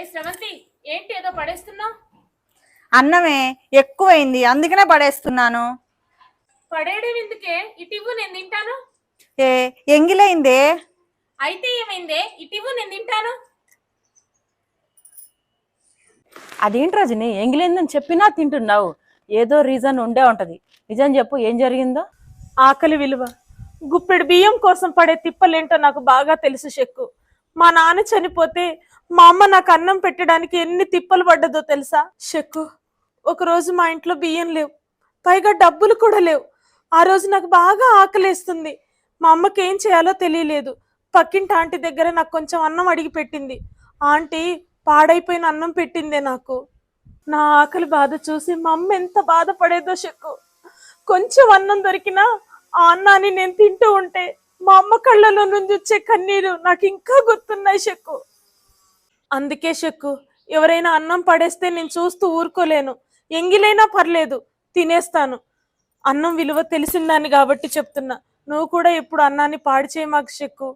ఏ ఏంటి ఏదో పడేస్తున్నావు? అన్నమే ఎక్కువైంది అందుకనే పడేస్తున్నాను. పడేయడం ఎందుకే? ఇటివ్వు నేను తింటాను. ఏ ఎంగిలైందే? అయితే ఏమైందే? ఇటివ్వు నేను తింటాను. అదేంటి రజని ఎంగిలిందని చెప్పినా తింటున్నావు. ఏదో రీజన్ ఉండే ఉంటది. నిజం చెప్పు ఏం జరిగిందో? ఆకలి విలువ. గుప్పెడు బియ్యం కోసం పడే తిప్పలేంటో నాకు బాగా తెలుసు షెక్కు మా నాన్న చనిపోతే మా అమ్మ నాకు అన్నం పెట్టడానికి ఎన్ని తిప్పలు పడ్డదో తెలుసా? షెక్కు ఒకరోజు మా ఇంట్లో బియ్యం లేవు. పైగా డబ్బులు కూడా లేవు. ఆ రోజు నాకు బాగా ఆకలేస్తుంది. మా అమ్మకి ఏం చేయాలో తెలియలేదు. పక్కింటి ఆంటీ దగ్గర నాకు కొంచెం అన్నం అడిగి పెట్టింది. ఆంటీ పాడైపోయిన అన్నం పెట్టిందే నాకు. నా ఆకలి బాధ చూసి మా అమ్మ ఎంత బాధపడేదో చెక్కు కొంచెం అన్నం దొరికినా ఆ అన్నాన్ని నేను తింటూ ఉంటే మా అమ్మ కళ్ళలో నుంచి వచ్చే కన్నీరు నాకు ఇంకా గుర్తున్నాయి చెక్కు అందుకే చెక్కు ఎవరైనా అన్నం పడేస్తే నేను చూస్తూ ఊరుకోలేను. ఎంగిలైనా పర్లేదు తినేస్తాను. అన్నం విలువ తెలిసిందాన్ని కాబట్టి చెప్తున్నా. నువ్వు కూడా ఎప్పుడు అన్నాన్ని పాడు చేయమాకు చెక్కు